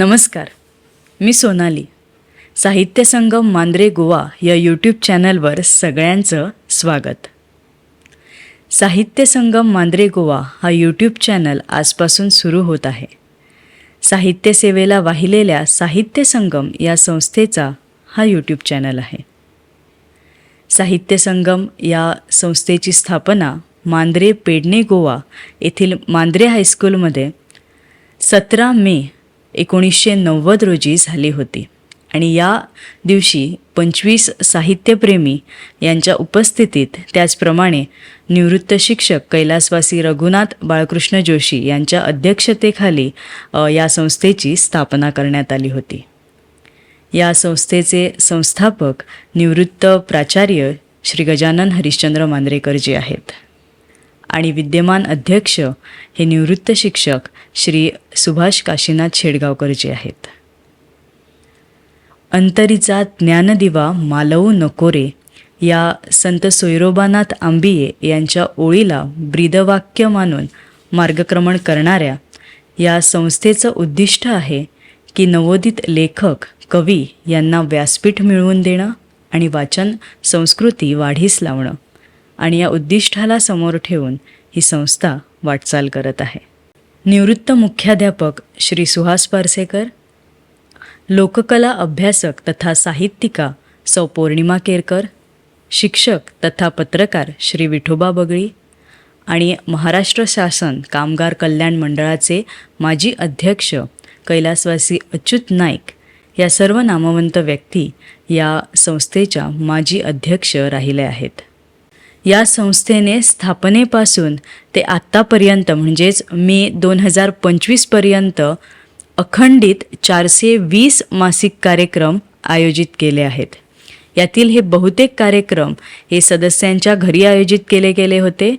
नमस्कार मी सोनाली. साहित्य संगम मांद्रे गोवा या यूट्यूब चॅनलवर सगळ्यांचं स्वागत. साहित्य संगम मांद्रे गोवा हा यूट्यूब चॅनल आजपासून सुरू होत आहे. साहित्य सेवेला वाहिलेल्या साहित्य संगम या संस्थेचा हा यूट्यूब चॅनल आहे. साहित्य संगम या संस्थेची स्थापना मांद्रे पेडणे गोवा येथील मांद्रे हायस्कूलमध्ये सतरा मे एकोणीसशे नव्वद रोजी झाली होती. आणि या दिवशी पंचवीस साहित्यप्रेमी यांच्या उपस्थितीत त्याचप्रमाणे निवृत्त शिक्षक कैलासवासी रघुनाथ बाळकृष्ण जोशी यांच्या अध्यक्षतेखाली या संस्थेची स्थापना करण्यात आली होती. या संस्थेचे संस्थापक निवृत्त प्राचार्य श्री गजानन हरिश्चंद्र मांद्रेकर जे आहेत. आणि विद्यमान अध्यक्ष हे निवृत्त शिक्षक श्री सुभाष काशीनाथ शेडगावकरजी आहेत. अंतरीचा ज्ञानदिवा मालवू नकोरे या संत सोयरोबानाथ आंबिये यांच्या ओळीला ब्रीदवाक्य मानून मार्गक्रमण करणाऱ्या या संस्थेचं उद्दिष्ट आहे की नवोदित लेखक कवी यांना व्यासपीठ मिळवून देणं आणि वाचन संस्कृती वाढीस लावणं. आणि या उद्दिष्टाला समोर ठेवून ही संस्था वाटचाल करत आहे. निवृत्त मुख्याध्यापक श्री सुहास पारसेकर लोककला अभ्यासक तथा साहित्यिका सौ पौर्णिमा केरकर शिक्षक तथा पत्रकार श्री विठोबा बगळी आणि महाराष्ट्र शासन कामगार कल्याण मंडळाचे माजी अध्यक्ष कैलासवासी अच्युत नाईक या सर्व नामवंत व्यक्ती या संस्थेच्या माजी अध्यक्ष राहिले आहेत. या संस्थेने स्थापनेपासून ते आत्तापर्यंत म्हणजेच मे दोन हजार पंचवीसपर्यंत अखंडित चारशे वीस मासिक कार्यक्रम आयोजित केले आहेत. यातील हे बहुतेक कार्यक्रम हे सदस्यांच्या घरी आयोजित केले गेले होते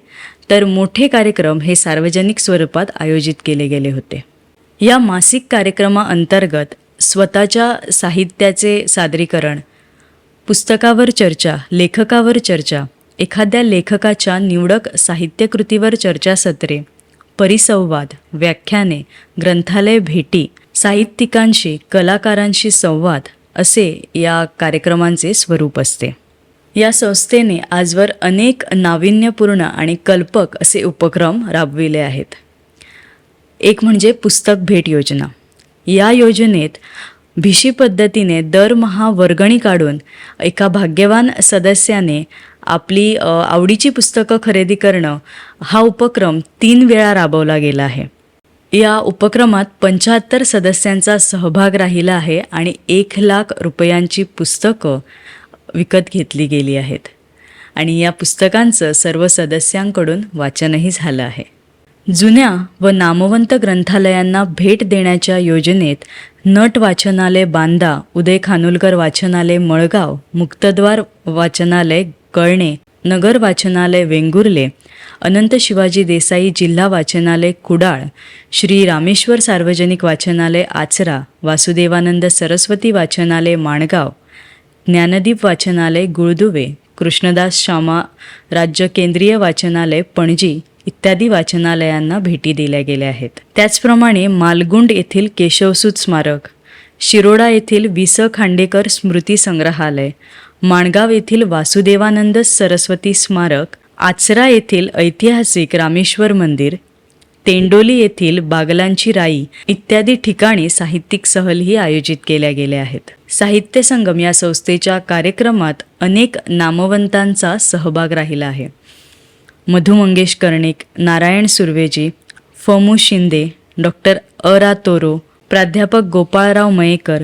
तर मोठे कार्यक्रम हे सार्वजनिक स्वरूपात आयोजित केले गेले होते. या मासिक कार्यक्रमाअंतर्गत स्वतःच्या साहित्याचे सादरीकरण पुस्तकावर चर्चा लेखकावर चर्चा एखाद्या लेखकाच्या निवडक साहित्यकृतीवर चर्चासत्रे परिसंवाद व्याख्याने ग्रंथालय भेटी साहित्यिकांशी कलाकारांशी संवाद असे या कार्यक्रमांचे स्वरूप असते. या संस्थेने आजवर अनेक नाविन्यपूर्ण आणि कल्पक असे उपक्रम राबविले आहेत. एक म्हणजे पुस्तक भेट योजना. या योजनेत भिशी पद्धतीने दरमहा वर्गणी काढून एका भाग्यवान सदस्याने आपली आवडीची पुस्तकं खरेदी करणं हा उपक्रम तीन वेळा राबवला गेला आहे. या उपक्रमात पंच्याहत्तर सदस्यांचा सहभाग राहिला आहे आणि एक लाख रुपयांची पुस्तकं विकत घेतली गेली आहेत. आणि या पुस्तकांचं सर्व सदस्यांकडून वाचनही झालं आहे. जुन्या व नामवंत ग्रंथालयांना भेट देण्याच्या योजनेत नट वाचनालय बांदा उदय खानोलकर वाचनालय मळगाव मुक्तद्वार वाचनालय कळणे नगर वाचनालय वेंगुर्ले अनंत शिवाजी देसाई जिल्हा वाचनालय कुडाळ श्री रामेश्वर सार्वजनिक वाचनालय आचरा वासुदेवानंद सरस्वती वाचनालय माणगाव ज्ञानदीप वाचनालय गुळदुवे कृष्णदास शामा राज्य केंद्रीय वाचनालय पणजी इत्यादी वाचनालयांना भेटी दिल्या गेल्या आहेत. त्याचप्रमाणे मालगुंड येथील केशवसूत स्मारक शिरोडा येथील वि स खांडेकर स्मृती संग्रहालय माणगाव येथील वासुदेवानंद सरस्वती स्मारक आचरा येथील ऐतिहासिक रामेश्वर मंदिर तेंडोली येथील बागलांची राई इत्यादी ठिकाणी साहित्यिक सहलही आयोजित केल्या गेल्या आहेत. साहित्य संगम या संस्थेच्या कार्यक्रमात अनेक नामवंतांचा सहभाग राहिला आहे. मधु मंगेश कर्णिक नारायण सुर्वेजी फमू शिंदे डॉक्टर अरा तोरो प्राध्यापक गोपाळराव मयेकर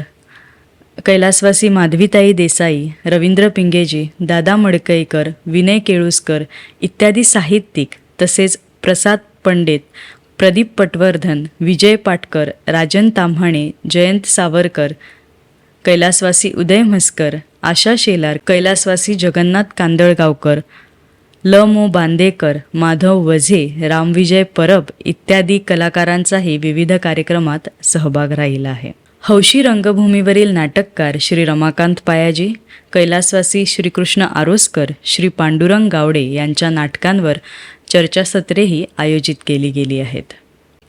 कैलासवासी माधवीताई देसाई रवींद्र पिंगेजी दादा मडकईकर विनय केळुसकर इत्यादी साहित्यिक तसेच प्रसाद पंडित प्रदीप पटवर्धन विजय पाटकर राजन ताम्हाणे जयंत सावरकर कैलासवासी उदय म्हस्कर आशा शेलार कैलासवासी जगन्नाथ कांदळगावकर ल मो बांदेकर माधव वझे रामविजय परब इत्यादी कलाकारांचाही विविध कार्यक्रमात सहभाग राहिला आहे. हौशी रंगभूमीवरील नाटककार श्री रमाकांत पायाजी कैलासवासी श्रीकृष्ण आरोसकर श्री पांडुरंग गावडे यांच्या नाटकांवर चर्चासत्रेही आयोजित केली गेली आहेत.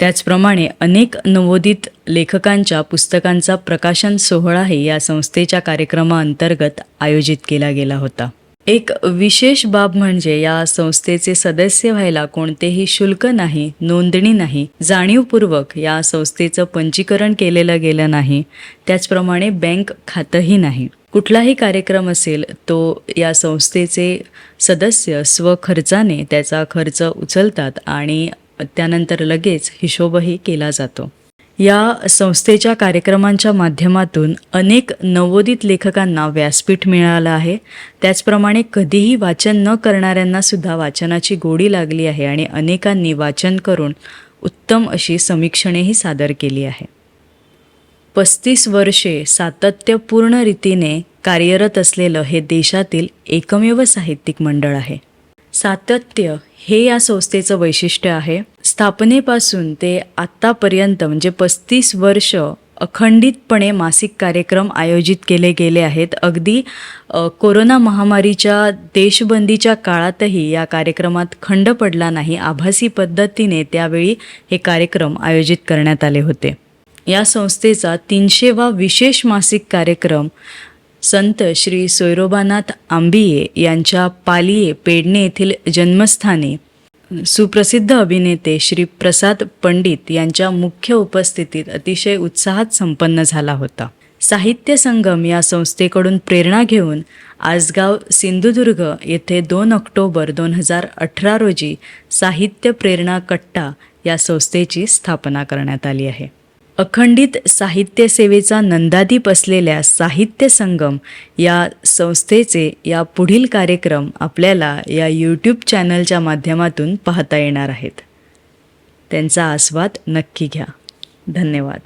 त्याचप्रमाणे अनेक नवोदित लेखकांच्या पुस्तकांचा प्रकाशन सोहळाही या संस्थेच्या कार्यक्रमाअंतर्गत आयोजित केला गेला होता. एक विशेष बाब म्हणजे या संस्थेचे सदस्य व्हायला कोणतेही शुल्क नाही नोंदणी नाही जाणीवपूर्वक या संस्थेचं पंजीकरण केलेलं गेलं नाही. त्याचप्रमाणे बँक खातंही नाही. कुठलाही कार्यक्रम असेल तो या संस्थेचे सदस्य स्वखर्चाने त्याचा खर्च उचलतात आणि त्यानंतर लगेच हिशोबही केला जातो. या संस्थेच्या कार्यक्रमांच्या माध्यमातून अनेक नवोदित लेखकांना व्यासपीठ मिळालं आहे. त्याचप्रमाणे कधीही वाचन न करणाऱ्यांना सुद्धा वाचनाची गोडी लागली आहे आणि अनेकांनी वाचन करून उत्तम अशी समीक्षणेही सादर केली आहे. पस्तीस वर्षे सातत्यपूर्ण रीतीने कार्यरत असलेलं हे देशातील एकमेव साहित्यिक मंडळ आहे. सातत्य हे या संस्थेचं वैशिष्ट्य आहे. स्थापनेपासून ते आत्तापर्यंत म्हणजे पस्तीस वर्ष अखंडितपणे मासिक कार्यक्रम आयोजित केले गेले आहेत. अगदी कोरोना महामारीच्या देशबंदीच्या काळातही या कार्यक्रमात खंड पडला नाही. आभासी पद्धतीने त्यावेळी हे कार्यक्रम आयोजित करण्यात आले होते. या संस्थेचा तीनशेवा विशेष मासिक कार्यक्रम संत श्री सोयरोबानाथ आंबिये यांच्या पालिये पेडणे येथील जन्मस्थानी सुप्रसिद्ध अभिनेते श्री प्रसाद पंडित यांच्या मुख्य उपस्थितीत अतिशय उत्साहात संपन्न झाला होता. साहित्य संगम या संस्थेकडून प्रेरणा घेऊन आजगाव सिंधुदुर्ग येथे दोन ऑक्टोबर दोन हजार अठरा रोजी साहित्य प्रेरणा कट्टा या संस्थेची स्थापना करण्यात आली आहे. अखंडित साहित्य सेवेचा नंदादीप असलेल्या साहित्य संगम या संस्थेचे या पुढील कार्यक्रम आपल्याला या यूट्यूब चॅनलच्या माध्यमातून पाहता येणार आहेत. त्यांचा आस्वाद नक्की घ्या. धन्यवाद.